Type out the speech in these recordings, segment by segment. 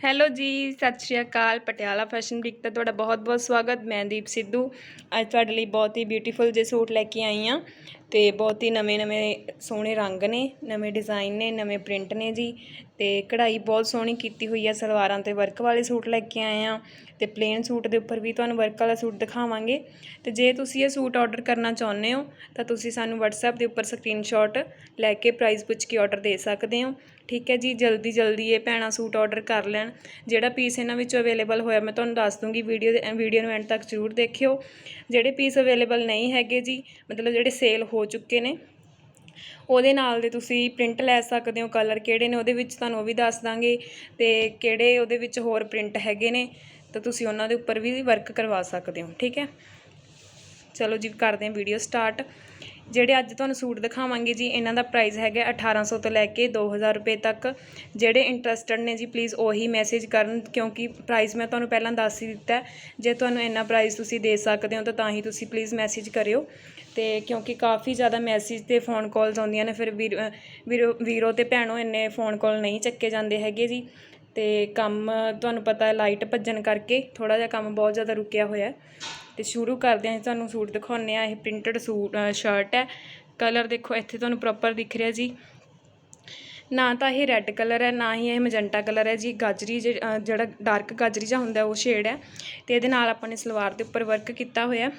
Hello ਜੀ, ਸਤਿ ਸ਼੍ਰੀ ਅਕਾਲ। ਪਟਿਆਲਾ ਫੈਸ਼ਨ ਵੀਕ ਤੇ ਤੁਹਾਡਾ ਬਹੁਤ-ਬਹੁਤ ਸਵਾਗਤ। ਮੈਂ ਦੀਪ ਸਿੱਧੂ। ਅੱਜ ਤੁਹਾਡੇ ਲਈ ਬਹੁਤ ਹੀ ਬਿਊਟੀਫੁਲ ਜੇ ਸੂਟ ਲੈ ਕੇ ਆਈ ਹਾਂ ਤੇ ਬਹੁਤ ਹੀ ਨਵੇਂ-ਨਵੇਂ ਸੋਹਣੇ ਰੰਗ ਨੇ, ਨਵੇਂ ਡਿਜ਼ਾਈਨ ਨੇ, ਨਵੇਂ ਪ੍ਰਿੰਟ ਨੇ ਜੀ ਤੇ ਕਢਾਈ ਬਹੁਤ ਸੋਹਣੀ ਕੀਤੀ ਹੋਈ ਆ। ਸਲਵਾਰਾਂ ਤੇ ਵਰਕ ਵਾਲੇ ਸੂਟ ਲੈ ਕੇ ਆਏ ਹਾਂ ਤੇ ਪਲੇਨ ਸੂਟ ਦੇ ਉੱਪਰ ਵੀ ਤੁਹਾਨੂੰ ਵਰਕ ਵਾਲਾ ਸੂਟ ਦਿਖਾਵਾਂਗੇ। ਤੇ ਜੇ ਤੁਸੀਂ ਇਹ ਸੂਟ ਆਰਡਰ ਕਰਨਾ ਚਾਹੁੰਦੇ ਹੋ, ਤਾਂ ਤੁਸੀਂ ਸਾਨੂੰ WhatsApp ਦੇ ਉੱਪਰ ਸਕਰੀਨਸ਼ਾਟ ਲੈ ਕੇ ਪ੍ਰਾਈਸ ਪੁੱਛ ਕੇ ਆਰਡਰ ਦੇ ਸਕਦੇ ਹੋ। ਠੀਕ ਹੈ ਜੀ ਜਲਦੀ ਜਲਦੀ ਇਹ ਭੈਣਾਂ ਸੂਟ ਆਰਡਰ ਕਰ ਲੈਣ। ਜਿਹੜਾ ਪੀਸ ਇਹਨਾਂ ਵਿੱਚੋਂ ਅਵੇਲੇਬਲ ਹੋਇਆ, ਮੈਂ ਤੁਹਾਨੂੰ ਦੱਸ ਦੂੰਗੀ ਵੀਡੀਓ ਦੇ ਵੀਡੀਓ ਨੂੰ ਐਂਡ ਤੱਕ ਜ਼ਰੂਰ ਦੇਖਿਓ। ਜਿਹੜੇ ਪੀਸ ਅਵੇਲੇਬਲ ਨਹੀਂ ਹੈਗੇ ਜੀ, ਮਤਲਬ ਜਿਹੜੇ ਸੇਲ ਹੋ ਚੁੱਕੇ ਨੇ, ਉਹਦੇ ਨਾਲ ਦੇ ਤੁਸੀਂ ਪ੍ਰਿੰਟ ਲੈ ਸਕਦੇ ਹੋ ਕਲਰ ਕਿਹੜੇ ਨੇ, ਉਹਦੇ ਵਿੱਚ ਤੁਹਾਨੂੰ ਉਹ ਵੀ ਦੱਸ ਦਾਂਗੇ ਤੇ ਕਿਹੜੇ ਉਹਦੇ ਵਿੱਚ ਹੋਰ ਪ੍ਰਿੰਟ ਹੈਗੇ ਨੇ, ਤਾਂ ਤੁਸੀਂ ਉਹਨਾਂ ਦੇ ਉੱਪਰ ਵੀ ਵਰਕ ਕਰਵਾ ਸਕਦੇ ਹੋ, ਠੀਕ ਹੈ? ਚਲੋ ਜੀ, ਕਰਦੇ ਹਾਂ ਵੀਡੀਓ ਸਟਾਰਟ ਜਿਹੜੇ ਅੱਜ ਤੁਹਾਨੂੰ ਸੂਟ ਦਿਖਾਵਾਂਗੇ ਜੀ, ਇਹਨਾਂ ਦਾ ਪ੍ਰਾਈਸ ਹੈਗਾ 1800 ਤੋਂ ਲੈ ਕੇ 2000 ਰੁਪਏ ਤੱਕ। ਜਿਹੜੇ ਇੰਟਰਸਟਡ ਨੇ ਜੀ ਪਲੀਜ਼ ਉਹੀ ਮੈਸੇਜ ਕਰਨ, ਕਿਉਂਕਿ ਪ੍ਰਾਈਸ ਮੈਂ ਤੁਹਾਨੂੰ ਪਹਿਲਾਂ ਦੱਸ ਹੀ ਦਿੱਤਾ ਜੇ ਤੁਹਾਨੂੰ ਇੰਨਾ ਪ੍ਰਾਈਸ ਤੁਸੀਂ ਦੇ ਸਕਦੇ ਹੋ, ਤਾਂ ਤਾਂ ਹੀ ਤੁਸੀਂ ਪਲੀਜ਼ ਮੈਸੇਜ ਕਰਿਓ। ਤੇ ਕਿਉਂਕਿ ਕਾਫੀ ਜ਼ਿਆਦਾ ਮੈਸੇਜ ਤੇ ਫੋਨ ਕਾਲਸ ਆਉਂਦੀਆਂ ਨੇ, ਫਿਰ ਵੀਰ- ਵੀਰੋ ਵੀਰੋ ਤੇ ਭੈਣੋ ਇੰਨੇ ਫੋਨ ਕਾਲ ਨਹੀਂ ਚੱਕੇ ਜਾਂਦੇ ਹੈਗੇ ਜੀ। ਅਤੇ ਕੰਮ ਤੁਹਾਨੂੰ ਪਤਾ ਲਾਈਟ ਭੱਜਣ ਕਰਕੇ ਥੋੜ੍ਹਾ ਜਿਹਾ ਕੰਮ ਬਹੁਤ ਜ਼ਿਆਦਾ ਰੁਕਿਆ ਹੋਇਆ ਅਤੇ ਸ਼ੁਰੂ ਕਰਦੇ ਹਾਂ ਤੁਹਾਨੂੰ ਸੂਟ ਦਿਖਾਉਂਦੇ ਹਾਂ। ਇਹ ਪ੍ਰਿੰਟਡ ਸੂਟ ਸ਼ਰਟ ਹੈ। ਕਲਰ ਦੇਖੋ, ਇੱਥੇ ਤੁਹਾਨੂੰ ਪ੍ਰੋਪਰ ਦਿਖ ਰਿਹਾ ਜੀ। ਨਾ ਤਾਂ ਇਹ ਰੈੱਡ ਕਲਰ ਹੈ, ਨਾ ਹੀ ਇਹ ਮੈਜੈਂਟਾ ਕਲਰ ਹੈ ਜੀ। ਗਾਜਰੀ ਜਿ- ਜਿਹੜਾ ਡਾਰਕ ਗਾਜਰੀ ਜਿਹਾ ਹੁੰਦਾ ਉਹ ਸ਼ੇਡ ਹੈ। ਤੇ ਇਹਦੇ ਨਾਲ ਆਪਾਂ ਨੇ ਸਲਵਾਰ ਦੇ ਉੱਪਰ ਵਰਕ ਕੀਤਾ ਹੋਇਆ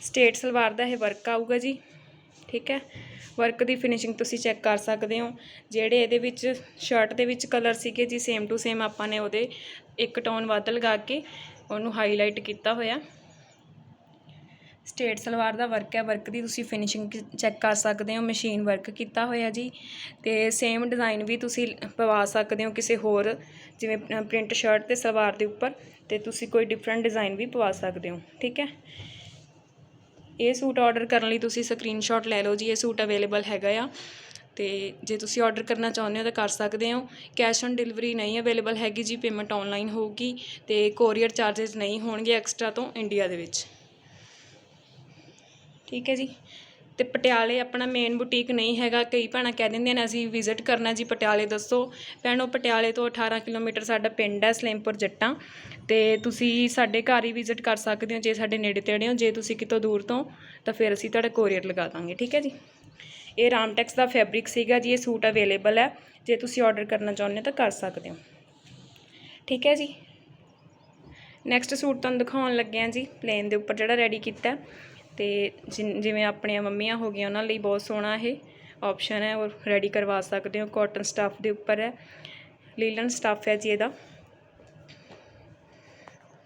ਸਟੇਟ ਸਲਵਾਰ ਦਾ ਇਹ ਵਰਕ ਆਊਗਾ ਜੀ। ਠੀਕ ਹੈ? ਵਰਕ ਦੀ ਫਿਨਿਸ਼ਿੰਗ ਤੁਸੀਂ ਚੈੱਕ ਕਰ ਸਕਦੇ ਹੋ। ਜਿਹੜੇ ਇਹਦੇ ਵਿੱਚ ਸ਼ਰਟ ਦੇ ਵਿੱਚ ਕਲਰ ਸੀਗੇ ਜੀ ਸੇਮ ਟੂ ਸੇਮ ਆਪਾਂ ਨੇ ਉਹਦੇ ਇੱਕ ਟੋਨ ਵੱਧ ਲਗਾ ਕੇ ਉਹਨੂੰ ਹਾਈਲਾਈਟ ਕੀਤਾ ਹੋਇਆ। ਸਟੇਟ ਸਲਵਾਰ ਦਾ ਵਰਕ ਹੈ। ਵਰਕ ਦੀ ਤੁਸੀਂ ਫਿਨਿਸ਼ਿੰਗ ਚੈੱਕ ਕਰ ਸਕਦੇ ਹੋ। ਮਸ਼ੀਨ ਵਰਕ ਕੀਤਾ ਹੋਇਆ ਜੀ। ਤੇ ਸੇਮ ਡਿਜ਼ਾਈਨ ਵੀ ਤੁਸੀਂ ਪਵਾ ਸਕਦੇ ਹੋ ਕਿਸੇ ਹੋਰ, ਜਿਵੇਂ ਪ੍ਰਿੰਟ ਸ਼ਰਟ ਤੇ ਸਲਵਾਰ ਦੇ ਉੱਪਰ। ਤੇ ਤੁਸੀਂ ਕੋਈ ਡਿਫਰੈਂਟ ਡਿਜ਼ਾਈਨ ਵੀ ਪਵਾ ਸਕਦੇ ਹੋ। ਠੀਕ ਹੈ? ਇਹ ਸੂਟ ਆਰਡਰ ਕਰਨ ਲਈ ਤੁਸੀਂ ਸਕਰੀਨਸ਼ਾਟ ਲੈ ਲਓ ਜੀ, ਇਹ ਸੂਟ ਅਵੇਲੇਬਲ ਹੈਗਾ ਆ। ਤੇ ਜੇ ਤੁਸੀਂ ਆਰਡਰ ਕਰਨਾ ਚਾਹੁੰਦੇ ਹੋ ਤਾਂ ਕਰ ਸਕਦੇ ਹੋ। ਕੈਸ਼ ਔਨ ਡਿਲੀਵਰੀ ਨਹੀਂ ਅਵੇਲੇਬਲ ਹੈਗੀ ਜੀ ਪੇਮੈਂਟ ਆਨਲਾਈਨ ਹੋਊਗੀ ਤੇ ਕੋਰੀਅਰ ਚਾਰजेस ਨਹੀਂ ਹੋਣਗੇ ਐਕਸਟਰਾ ਤੋਂ ਇੰਡੀਆ ਦੇ ਵਿੱਚ। ਠੀਕ ਹੈ ਜੀ। ਅਤੇ ਪਟਿਆਲੇ ਆਪਣਾ ਮੇਨ ਬੁਟੀਕ ਨਹੀਂ ਹੈਗਾ, ਕਈ ਭੈਣਾਂ ਕਹਿ ਦਿੰਦੀਆਂ ਨੇ ਅਸੀਂ ਵਿਜ਼ਿਟ ਕਰਨਾ ਜੀ ਪਟਿਆਲੇ ਦੱਸੋ। ਭੈਣੋ, ਪਟਿਆਲੇ ਤੋਂ 18 ਕਿਲੋਮੀਟਰ ਸਾਡਾ ਪਿੰਡ ਹੈ ਸਲੇਮਪੁਰ ਜੱਟਾਂ। ਅਤੇ ਤੁਸੀਂ ਸਾਡੇ ਘਰ ਹੀ ਵਿਜ਼ਿਟ ਕਰ ਸਕਦੇ ਹੋ, ਜੇ ਸਾਡੇ ਨੇੜੇ ਤੇੜੇ ਹੋ, ਜੇ ਤੁਸੀਂ ਕਿਤੋਂ ਦੂਰ ਤੋਂ, ਤਾਂ ਫਿਰ ਅਸੀਂ ਤੁਹਾਡਾ ਕੋਰੀਅਰ ਲਗਾ ਦਾਂਗੇ, ਠੀਕ ਹੈ ਜੀ? ਇਹ ਰਾਮਟੈਕਸ ਦਾ ਫੈਬਰਿਕ ਸੀਗਾ ਜੀ, ਇਹ ਸੂਟ ਅਵੇਲੇਬਲ ਹੈ। ਜੇ ਤੁਸੀਂ ਆਰਡਰ ਕਰਨਾ ਚਾਹੁੰਦੇ ਹੋ ਤਾਂ ਕਰ ਸਕਦੇ ਹੋ। ਠੀਕ ਹੈ ਜੀ? ਨੈਕਸਟ ਸੂਟ ਤੁਹਾਨੂੰ ਦਿਖਾਉਣ ਲੱਗੇ ਹਾਂ ਜੀ ਪਲੇਨ ਦੇ ਉੱਪਰ ਜਿਹੜਾ ਰੈਡੀ ਕੀਤਾ ਤੇ ਜਿਨ- ਜਿਵੇਂ ਆਪਣੀਆਂ ਮੰਮੀਆਂ ਹੋ ਗਈਆਂ, ਉਹਨਾਂ ਲਈ ਬਹੁਤ ਸੋਹਣਾ ਇਹ ਆਪਸ਼ਨ ਹੈ ਔਰ ਰੈਡੀ ਕਰਵਾ ਸਕਦੇ ਹੋ। ਕਾਟਨ ਸਟੱਫ ਦੇ ਉੱਪਰ ਹੈ। ਲੀਲਨ ਸਟੱਫ ਹੈ ਜੀ ਇਹਦਾ।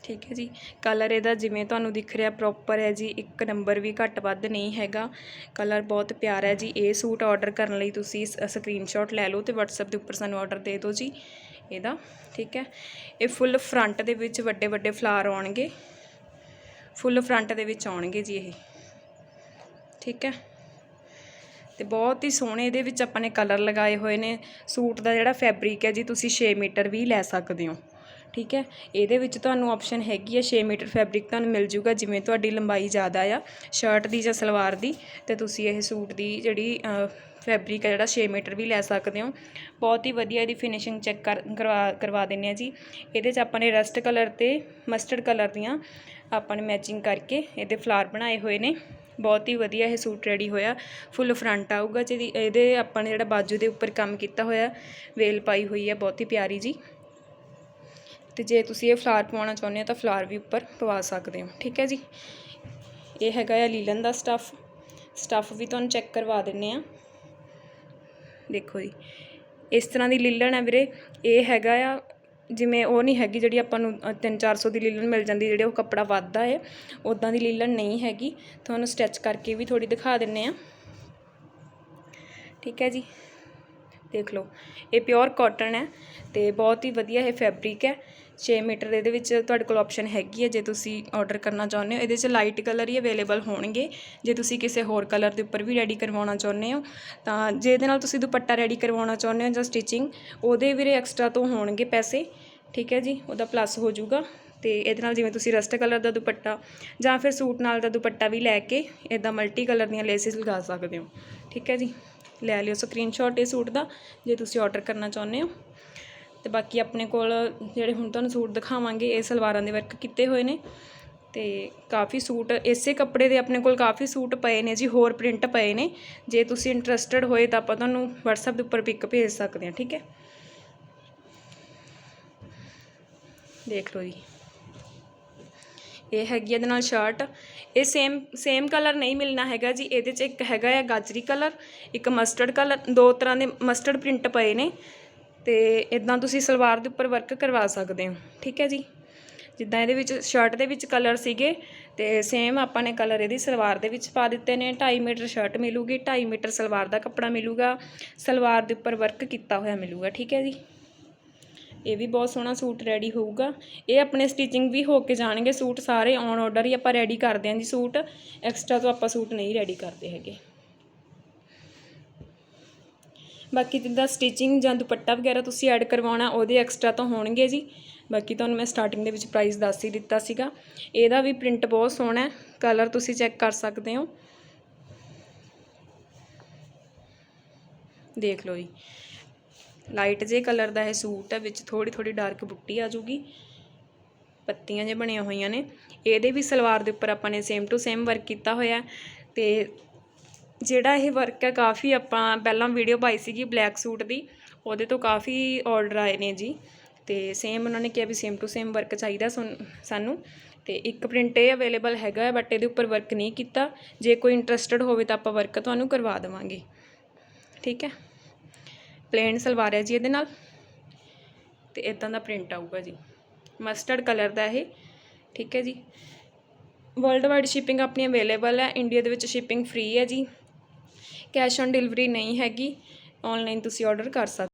ਠੀਕ ਹੈ ਜੀ। ਕਲਰ ਇਹਦਾ ਜਿਵੇਂ ਤੁਹਾਨੂੰ ਦਿਖ ਰਿਹਾ ਪ੍ਰੋਪਰ ਹੈ ਜੀ। ਇੱਕ ਨੰਬਰ ਵੀ ਘੱਟ ਵੱਧ ਨਹੀਂ ਹੈਗਾ। ਕਲਰ ਬਹੁਤ ਪਿਆਰਾ ਹੈ ਜੀ। ਇਹ ਸੂਟ ਆਰਡਰ ਕਰਨ ਲਈ ਤੁਸੀਂ ਸਕਰੀਨਸ਼ਾਟ ਲੈ ਲਓ ਤੇ WhatsApp ਦੇ ਉੱਪਰ ਸਾਨੂੰ ਆਰਡਰ ਦੇ ਦਿਓ ਜੀ। ਇਹਦਾ। ਠੀਕ ਹੈ। ਇਹ ਫੁੱਲ ਫਰੰਟ ਦੇ ਵਿੱਚ ਵੱਡੇ ਵੱਡੇ ਫਲਾਰ ਆਉਣਗੇ। ਫੁੱਲ ਫਰੰਟ ਦੇ ਵਿੱਚ ਆਉਣਗੇ ਜੀ ਇਹ। ਠੀਕ ਹੈ? ਤੇ ਬਹੁਤ ਹੀ ਸੋਹਣੇ ਇਹਦੇ ਵਿੱਚ ਆਪਾਂ ਨੇ ਕਲਰ ਲਗਾਏ ਹੋਏ ਨੇ। ਸੂਟ ਦਾ ਜਿਹੜਾ ਫੈਬਰਿਕ ਹੈ ਜੀ, ਤੁਸੀਂ 6 ਮੀਟਰ ਵੀ ਲੈ ਸਕਦੇ ਹੋ। ਠੀਕ ਹੈ? ਇਹਦੇ ਵਿੱਚ ਤੁਹਾਨੂੰ ਆਪਸ਼ਨ ਹੈਗੀ ਹੈ 6 ਮੀਟਰ ਫੈਬਰਿਕ ਤੁਹਾਨੂੰ ਮਿਲ ਜੂਗਾ, ਜਿਵੇਂ ਤੁਹਾਡੀ ਲੰਬਾਈ ਜ਼ਿਆਦਾ ਆ ਸ਼ਰਟ ਦੀ ਜਾਂ ਸਲਵਾਰ ਦੀ, ਤੇ ਤੁਸੀਂ ਇਹ ਸੂਟ ਦੀ ਜਿਹੜੀ ਫੈਬਰਿਕ ਹੈ ਜਿਹੜਾ 6 ਮੀਟਰ ਵੀ ਲੈ ਸਕਦੇ ਹੋ। ਬਹੁਤ ਹੀ ਵਧੀਆ ਇਹਦੀ ਫਿਨਿਸ਼ਿੰਗ ਚੈੱਕ ਕਰ, ਕਰਵਾ ਕਰਵਾ ਦਿੰਨੇ ਆ ਜੀ। ਇਹਦੇ 'ਚ ਆਪਾਂ ਨੇ ਰਸਟ ਕਲਰ ਤੇ ਮਸਟਰਡ ਕਲਰ ਦੀਆਂ ਆਪਾਂ ਨੇ ਮੈਚਿੰਗ ਕਰਕੇ ਇਹਦੇ ਫਲਾਰ ਬਣਾਏ ਹੋਏ ਨੇ। ਬਹੁਤ ਹੀ ਵਧੀਆ ਇਹ ਸੂਟ ਰੈਡੀ ਹੋਇਆ। ਫੁੱਲ ਫਰੰਟ ਆਊਗਾ ਜਿਹਦੀ ਇਹਦੇ ਆਪਾਂ ਨੇ ਜਿਹੜਾ ਬਾਜੂ ਦੇ ਉੱਪਰ ਕੰਮ ਕੀਤਾ ਹੋਇਆ, ਵੇਲ ਪਾਈ ਹੋਈ ਹੈ ਬਹੁਤ ਹੀ ਪਿਆਰੀ ਜੀ। ਤੇ ਜੇ ਤੁਸੀਂ ਇਹ ਫਲਾਰ ਪਵਾਉਣਾ ਚਾਹੁੰਦੇ ਹੋ ਤਾਂ ਫਲਾਰ ਵੀ ਉੱਪਰ ਪਵਾ ਸਕਦੇ ਹੋ। ਠੀਕ ਹੈ ਜੀ? ਇਹ ਹੈਗਾ ਆ ਲੀਲਨ ਦਾ ਸਟੱਫ ਸਟੱਫ ਵੀ ਤੁਹਾਨੂੰ ਚੈੱਕ ਕਰਵਾ ਦਿੰਨੇ ਆ। ਦੇਖੋ ਜੀ। ਇਸ ਤਰ੍ਹਾਂ ਦੀ ਲੀਲਨ ਹੈ ਵੀਰੇ। ਇਹ ਹੈਗਾ ਆ ਜਿਵੇਂ ਉਹ ਨਹੀਂ ਹੈਗੀ ਜਿਹੜੀ ਆਪਾਂ ਨੂੰ 3-400 ਦੀ ਲੀਲਨ ਮਿਲ ਜਾਂਦੀ, ਜਿਹੜੇ ਉਹ ਕੱਪੜਾ ਵੱਧਦਾ ਹੈ ਉਦਾਂ ਦੀ ਲੀਲਨ ਨਹੀਂ ਹੈਗੀ। ਤੁਹਾਨੂੰ ਸਟਿਚ ਕਰਕੇ ਵੀ ਥੋੜੀ ਦਿਖਾ ਦਿੰਨੇ ਆ। ਠੀਕ ਹੈ ਜੀ? ਦੇਖ ਲਓ। ਇਹ ਪਿਓਰ ਕਾਟਨ ਹੈ ਤੇ ਬਹੁਤ ਹੀ ਵਧੀਆ ਇਹ ਫੈਬਰਿਕ ਹੈ। 6 ਮੀਟਰ ਇਹਦੇ ਵਿੱਚ ਤੁਹਾਡੇ ਕੋਲ ਆਪਸ਼ਨ ਹੈਗੀ ਹੈ, ਜੇ ਤੁਸੀਂ ਆਰਡਰ ਕਰਨਾ ਚਾਹੁੰਦੇ ਹੋ। ਇਹਦੇ 'ਚ ਲਾਈਟ ਕਲਰ ਹੀ ਅਵੇਲੇਬਲ ਹੋਣਗੇ। ਜੇ ਤੁਸੀਂ ਕਿਸੇ ਹੋਰ ਕਲਰ ਦੇ ਉੱਪਰ ਵੀ ਰੈਡੀ ਕਰਵਾਉਣਾ ਚਾਹੁੰਦੇ ਹੋ, ਤਾਂ ਜੇ ਇਹਦੇ ਨਾਲ ਤੁਸੀਂ ਦੁਪੱਟਾ ਰੈਡੀ ਕਰਵਾਉਣਾ ਚਾਹੁੰਦੇ ਹੋ ਜਾਂ ਸਟਿਚਿੰਗ ਉਹਦੇ ਵੀਰੇ ਐਕਸਟਰਾ ਤੋਂ ਹੋਣਗੇ ਪੈਸੇ। ਠੀਕ ਹੈ ਜੀ, ਉਹਦਾ ਪਲੱਸ ਹੋ ਜਾਊਗਾ। ਤੇ ਇਹਦੇ ਨਾਲ ਜਿਵੇਂ ਤੁਸੀਂ ਰਸਟ ਕਲਰ ਦਾ ਦੁਪੱਟਾ ਜਾਂ ਫਿਰ ਸੂਟ ਨਾਲ ਦਾ ਦੁਪੱਟਾ ਵੀ ਲੈ ਕੇ ਇਦਾਂ ਮਲਟੀ ਕਲਰ ਦੀਆਂ ਲੇਸਿਸ ਲਗਾ ਸਕਦੇ ਹੋ। ਠੀਕ ਹੈ ਜੀ, ਲੈ ਲਿਓ ਸਕਰੀਨਸ਼ਾਟ ਇਹ ਸੂਟ ਦਾ, ਜੇ ਤੁਸੀਂ ਆਰਡਰ ਕਰਨਾ ਚਾਹੁੰਦੇ ਹੋ। ਅਤੇ ਬਾਕੀ ਆਪਣੇ ਕੋਲ ਜਿਹੜੇ ਹੁਣ ਤੁਹਾਨੂੰ ਸੂਟ ਦਿਖਾਵਾਂਗੇ, ਇਹ ਸਲਵਾਰਾਂ ਦੇ ਵਰਕ ਕੀਤੇ ਹੋਏ ਨੇ ਤੇ ਕਾਫੀ ਸੂਟ, ਇਸੇ ਕੱਪੜੇ ਦੇ ਆਪਣੇ ਕੋਲ ਕਾਫੀ ਸੂਟ ਪਏ ਨੇ ਜੀ, ਹੋਰ ਪ੍ਰਿੰਟ ਪਏ ਨੇ। ਜੇ ਤੁਸੀਂ ਇੰਟਰਸਟਿਡ ਹੋਏ ਤਾਂ ਆਪਾਂ ਤੁਹਾਨੂੰ WhatsApp ਦੇ ਉੱਪਰ ਪਿਕ ਭੇਜ ਸਕਦੇ ਹਾਂ, ਠੀਕ ਹੈ? ਦੇਖ ਲਓ ਜੀ। ਇਹ ਹੈਗੀ ਇਹਦੇ ਨਾਲ ਸ਼ਰਟ ਇਹ ਸੇਮ ਸੇਮ ਕਲਰ ਨਹੀਂ ਮਿਲਣਾ ਹੈਗਾ ਜੀ, ਇਹਦੇ 'ਚ ਇੱਕ ਹੈਗਾ ਹੈ ਗਾਜਰੀ ਕਲਰ ਇੱਕ ਮਸਟਰਡ ਕਲਰ ਦੋ ਤਰ੍ਹਾਂ ਦੇ ਮਸਟਰਡ ਪ੍ਰਿੰਟ ਪਏ ਨੇ। ਅਤੇ ਇੱਦਾਂ ਤੁਸੀਂ ਸਲਵਾਰ ਦੇ ਉੱਪਰ ਵਰਕ ਕਰਵਾ ਸਕਦੇ ਹੋ, ਠੀਕ ਹੈ ਜੀ? ਜਿੱਦਾਂ ਇਹਦੇ ਵਿੱਚ ਸ਼ਰਟ ਦੇ ਵਿੱਚ ਕਲਰ ਸੀਗੇ ਤੇ ਸੇਮ ਆਪਾਂ ਨੇ ਕਲਰ ਇਹਦੀ ਸਲਵਾਰ ਦੇ ਵਿੱਚ ਪਾ ਦਿੱਤੇ ਨੇ 2.5 ਮੀਟਰ ਸ਼ਰਟ ਮਿਲੂਗੀ 2.5 ਮੀਟਰ ਸਲਵਾਰ ਦਾ ਕੱਪੜਾ ਮਿਲੂਗਾ, ਸਲਵਾਰ ਦੇ ਉੱਪਰ ਵਰਕ ਕੀਤਾ ਹੋਇਆ ਮਿਲੂਗਾ, ਠੀਕ ਹੈ ਜੀ? ਇਹ ਵੀ ਬਹੁਤ ਸੋਹਣਾ ਸੂਟ ਰੈਡੀ ਹੋਊਗਾ। ਇਹ ਆਪਣੇ ਸਟਿਚਿੰਗ ਵੀ ਹੋ ਕੇ ਜਾਣਗੇ ਸੂਟ ਸਾਰੇ ਔਨ ਆਰਡਰ ਹੀ ਆਪਾਂ ਰੈਡੀ ਕਰਦੇ ਹਾਂ ਜੀ ਸੂਟ ਐਕਸਟਰਾ ਤੋਂ ਆਪਾਂ ਸੂਟ ਨਹੀਂ ਰੈਡੀ ਕਰਦੇ ਹੈਗੇ। ਬਾਕੀ ਜਿੱਦਾਂ ਸਟਿਚਿੰਗ ਜਾਂ ਦੁਪੱਟਾ ਵਗੈਰਾ ਤੁਸੀਂ ਐਡ ਕਰਵਾਉਣਾ, ਉਹਦੇ ਐਕਸਟਰਾ ਤਾਂ ਹੋਣਗੇ ਜੀ। ਬਾਕੀ ਤੁਹਾਨੂੰ ਮੈਂ ਸਟਾਰਟਿੰਗ ਦੇ ਵਿੱਚ ਪ੍ਰਾਈਸ ਦੱਸ ਹੀ ਦਿੱਤਾ ਸੀਗਾ। ਇਹਦਾ ਵੀ ਪ੍ਰਿੰਟ ਬਹੁਤ ਸੋਹਣਾ ਹੈ। ਕਲਰ ਤੁਸੀਂ ਚੈੱਕ ਕਰ ਸਕਦੇ ਹੋ। ਦੇਖ ਲਓ ਜੀ। ਲਾਈਟ ਜੇ ਕਲਰ ਦਾ ਇਹ ਸੂਟ ਹੈ, ਵਿੱਚ ਥੋੜੀ ਥੋੜੀ ਡਾਰਕ ਬੁੱਟੀ ਆ ਜੂਗੀ ਪੱਤੀਆਂ ਜੇ ਬਣੀਆਂ ਹੋਈਆਂ ਨੇ। ਇਹਦੇ ਵੀ ਸਲਵਾਰ ਦੇ ਉੱਪਰ ਆਪਾਂ ਨੇ ਸੇਮ ਟੂ ਸੇਮ ਵਰਕ ਕੀਤਾ ਹੋਇਆ ਹੈ। ਤੇ ਜਿਹੜਾ ਇਹ ਵਰਕ ਹੈ, ਕਾਫੀ ਆਪਾਂ ਪਹਿਲਾਂ ਵੀਡੀਓ ਪਾਈ ਸੀਗੀ ਬਲੈਕ ਸੂਟ ਦੀ, ਉਹਦੇ ਤੋਂ ਕਾਫੀ ਆਰਡਰ ਆਏ ਨੇ ਜੀ। ਤੇ ਸੇਮ ਉਹਨਾਂ ਨੇ ਕਿਹਾ ਵੀ ਸੇਮ ਟੂ ਸੇਮ ਵਰਕ ਚਾਹੀਦਾ ਸੁਣ- ਸਾਨੂੰ। ਤੇ ਇੱਕ ਪ੍ਰਿੰਟ ਇਹ ਅਵੇਲੇਬਲ ਹੈਗਾ ਬਟ ਇਹਦੇ ਉੱਪਰ ਵਰਕ ਨਹੀਂ ਕੀਤਾ। ਜੇ ਕੋਈ ਇੰਟਰਸਟਿਡ ਹੋਵੇ ਤਾਂ ਆਪਾਂ ਵਰਕ ਤੁਹਾਨੂੰ ਕਰਵਾ ਦੇਵਾਂਗੇ। ਠੀਕ ਹੈ? ਪਲੇਨ ਸਲਵਾਰ ਹੈ ਜੀ ਇਹਦੇ ਨਾਲ। ਤੇ ਇਦਾਂ ਦਾ ਪ੍ਰਿੰਟ ਆਊਗਾ ਜੀ। ਮਸਟਰਡ ਕਲਰ ਦਾ ਇਹ। ਠੀਕ ਹੈ ਜੀ? ਵਰਲਡ ਵਾਈਡ ਸ਼ਿਪਿੰਗ ਆਪਣੀ ਅਵੇਲੇਬਲ ਹੈ। ਇੰਡੀਆ ਦੇ ਵਿੱਚ ਸ਼ਿਪਿੰਗ ਫ੍ਰੀ ਹੈ ਜੀ। ਕੈਸ਼ ਔਨ ਡਿਲੀਵਰੀ ਨਹੀਂ ਹੈਗੀ ਔਨਲਾਈਨ ਤੁਸੀਂ ਔਡਰ ਕਰ ਸਕਦੇ